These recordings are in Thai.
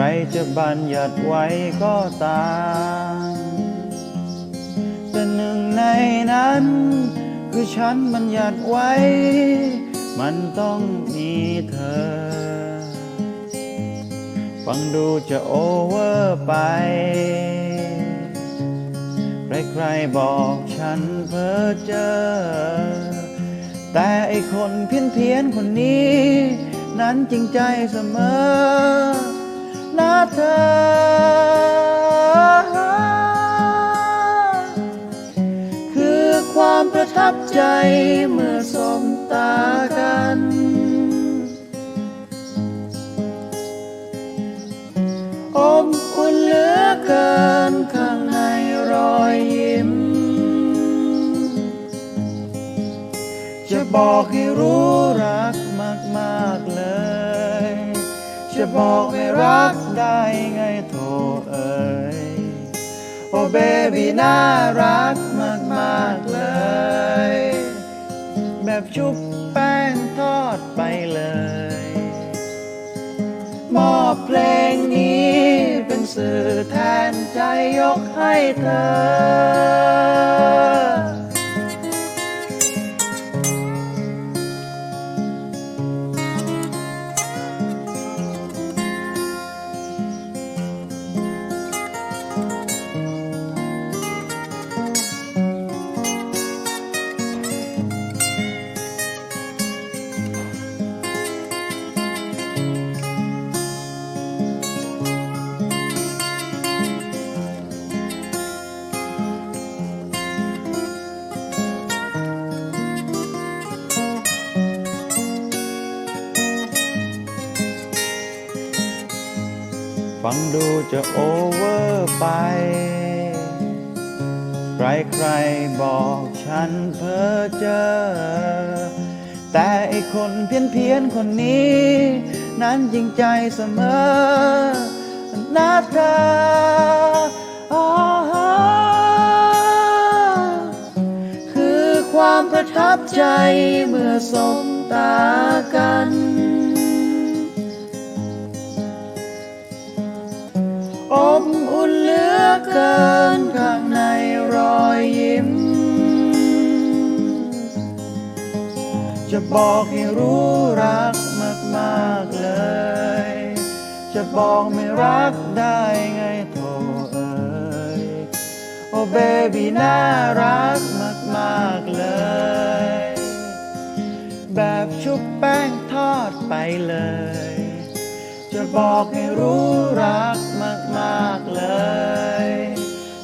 รจะบัญญัติไว้ก็ตามแต่หนึ่งในนั้น คือฉันบัญญัติไว้ มันต้องมีเธอ ฟังดูจะโอเวอร์ไป ใครๆบอกฉันเพ้อเจอ แต่ไอคนเพี้ยนเพียนๆคนนี้ นั้นจริงใจเสมอ นะเธอ คือความประทับใจเมื่อสมตากันอมอุ่นเหลือเกินข้างในรอยยิ้ม จะบอกให้รู้รักมาก ๆ เลย จะบอกให้รักได้ไงโทเอ่ยโอ้เบบี้น่ารักมากๆเลย แบบชุบแป้งทอดไปเลย มอบเพลงนี้เป็นสื่อแทนใจยกให้เธอ ฟังดูจะโอเวอร์ไป ใครๆบอกฉันเพ้อเจอ แต่ไอคนเพี้ยนเพียนๆคนนี้ นั้นจริงใจเสมอนะเธออ๋อคือความประทับใจเมื่อสมตากัน อุ่นเหลือเกินข้างในรอยยิ้ม จะบอกให้รู้รักมากๆเลย จะบอกไม่รักได้ไงโทเอ่ยโอ้เบบี้น่ารักมากๆเลย แบบชุบแป้งทอดไปเลย จะบอกให้รู้รักมากๆเลย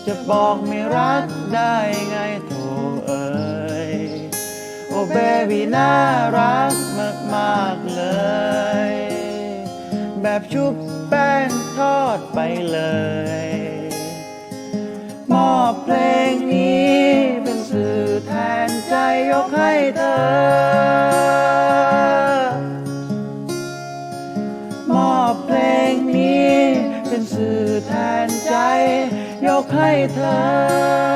จะบอกไม่รักได้ไงโถเอ่ยโอ้เบบี้น่ารักมากๆเลย แบบชุบแป้งทอดไปเลยมอบเพลงนี้เป็นสื่อแทนใจยกให้เธอ ให้เธอ